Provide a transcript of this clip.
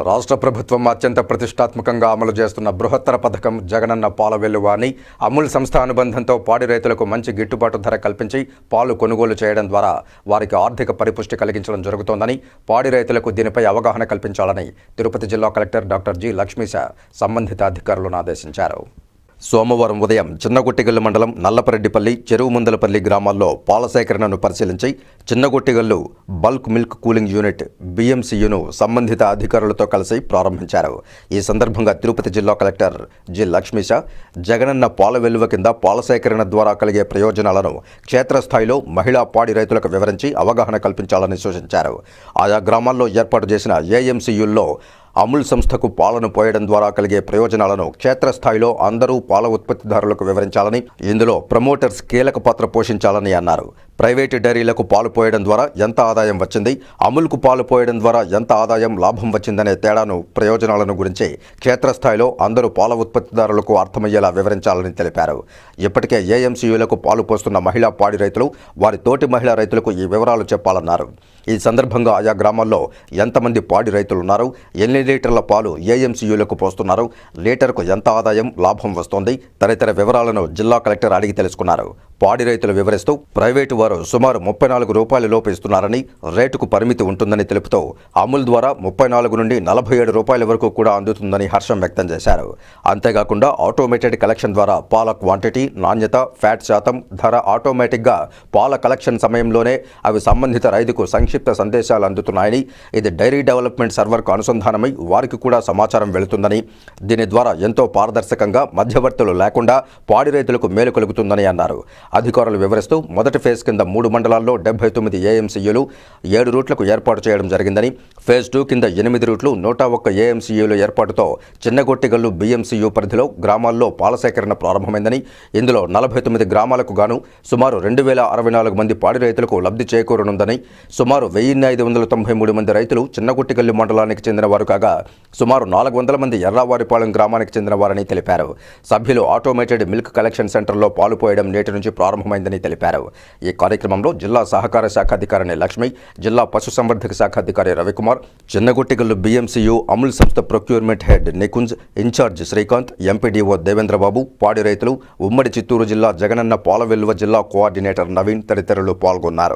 రాష్ట్ర ప్రభుత్వం అత్యంత ప్రతిష్టాత్మకంగా అమలు చేస్తున్న బృహత్తర పథకం జగనన్న పాల వెల్లువ అని అమూల్ సంస్థ అనుబంధంతో పాడి రైతులకు మంచి గిట్టుబాటు ధర కల్పించి పాలు కొనుగోలు చేయడం ద్వారా వారికి ఆర్థిక పరిపుష్టి కలిగించడం జరుగుతోందని పాడి రైతులకు దీనిపై అవగాహన కల్పించాలని తిరుపతి జిల్లా కలెక్టర్ డాక్టర్ జి లక్ష్మీశ సంబంధిత అధికారులను ఆదేశించారు. సోమవారం ఉదయం చిన్నగొట్టిగల్లు మండలం నల్లపరెడ్డిపల్లి చెరువు ముందలపల్లి గ్రామాల్లో పాల సేకరణను పరిశీలించి Chinnagottigallu bulk milk cooling unit బిఎంసీయును సంబంధిత అధికారులతో కలిసి ప్రారంభించారు. ఈ సందర్భంగా తిరుపతి జిల్లా కలెక్టర్ జి లక్ష్మీశ జగనన్న పాల వెలువ కింద పాల సేకరణ ద్వారా కలిగే ప్రయోజనాలను క్షేత్రస్థాయిలో మహిళా పాడి రైతులకు వివరించి అవగాహన కల్పించాలని సూచించారు. ఆయా గ్రామాల్లో ఏర్పాటు చేసిన ఏఎంసీయుల్లో అమూల్ సంస్థకు పాలను పోయడం ద్వారా కలిగే ప్రయోజనాలను క్షేత్రస్థాయిలో అందరూ పాల ఉత్పత్తిదారులకు వివరించాలని ఇందులో ప్రమోటర్స్ కీలక పాత్ర పోషించాలని అన్నారు. ప్రైవేటు డైరీలకు పాలు పోయడం ద్వారా ఎంత ఆదాయం వచ్చింది? అమూల్కు పాలు పోయడం ద్వారా ఎంత ఆదాయం లాభం వచ్చిందనే తేడాను ప్రయోజనాలను గురించి క్షేత్రస్థాయిలో అందరూ పాల ఉత్పత్తిదారులకు అర్థమయ్యేలా వివరించాలని తెలిపారు. ఇప్పటికే ఏఎంసీయులకు పాలు పోస్తున్న మహిళా పాడి రైతులు వారి తోటి మహిళా రైతులకు ఈ వివరాలు చెప్పాలన్నారు. ఈ సందర్భంగా ఆయా గ్రామాల్లో ఎంతమంది పాడి రైతులు ఉన్నారు ఎన్ని లీటర్ల పాలు ఏఎంసీయులకు పోస్తున్నారు? లీటర్కు ఎంత ఆదాయం లాభం వస్తోంది? తదితర వివరాలను జిల్లా కలెక్టర్ అడిగి తెలుసుకున్నారు. పాడి రైతులు వివరిస్తూ ప్రైవేటు వారు సుమారు ముప్పై నాలుగు రూపాయల లోపు ఇస్తున్నారని రేటుకు పరిమితి ఉంటుందని తెలుపుతూ అమూల్ ద్వారా ముప్పై నాలుగు నుండి నలభై ఏడు రూపాయల వరకు కూడా అందుతుందని హర్షం వ్యక్తం చేశారు. అంతేకాకుండా ఆటోమేటెడ్ కలెక్షన్ ద్వారా పాల క్వాంటిటీ నాణ్యత ఫ్యాట్ శాతం ధర ఆటోమేటిక్గా పాల కలెక్షన్ సమయంలోనే అవి సంబంధిత రైతుకు సంక్షిప్త సందేశాలు అందుతున్నాయని ఇది డైరీ డెవలప్మెంట్ సర్వర్కు అనుసంధానమై వారికి కూడా సమాచారం వెళుతుందని దీని ద్వారా ఎంతో పారదర్శకంగా మధ్యవర్తులు లేకుండా పాడి రైతులకు మేలు కలుగుతుందని అన్నారు. అధికారులు వివరిస్తూ మొదటి ఫేజ్ కింద మూడు మండలాల్లో డెబ్బై తొమ్మిది ఏఎంసీయులు ఏడు రూట్లకు ఏర్పాటు చేయడం జరిగిందని ఫేజ్ టూ కింద ఎనిమిది రూట్లు నూట ఒక్క ఏఎంసీయుల ఏర్పాటుతో చిన్నగొట్టిగల్లు బీఎంసీయూ పరిధిలో గ్రామాల్లో పాల సేకరణ ప్రారంభమైందని ఇందులో నలభై తొమ్మిది గ్రామాలకు గాను సుమారు రెండు వేల అరవై నాలుగు మంది పాడి రైతులకు లబ్ధి చేకూరనుందని సుమారు వెయ్యిన్ని ఐదు వందల తొంభై మూడు మంది రైతులు చిన్నగొట్టిగల్లు మండలానికి చెందిన వారు కాగా సుమారు నాలుగు వందల మంది ఎర్రావారిపాలెం గ్రామానికి చెందిన వారని తెలిపారు. సభ్యులు ఆటోమేటెడ్ మిల్క్ కలెక్షన్ సెంటర్లో పాలు పోయడం నేటి నుంచి ప్రారంభమైందని తెలిపారు. ఈ కార్యక్రమంలో జిల్లా సహకార శాఖ అధికారిని లక్ష్మి జిల్లా పశుసంవర్ధక శాఖ అధికారి రవికుమార్ చిన్నగుట్టిగల్లు బీఎంసీయూ అమూల్ సంస్థ procurement head Nikunj incharge Srikanth MPDO Devendrababu పాడి రైతులు ఉమ్మడి చిత్తూరు జిల్లా జగనన్న పాల జిల్లా కోఆర్డినేటర్ నవీన్ తదితరులు పాల్గొన్నారు.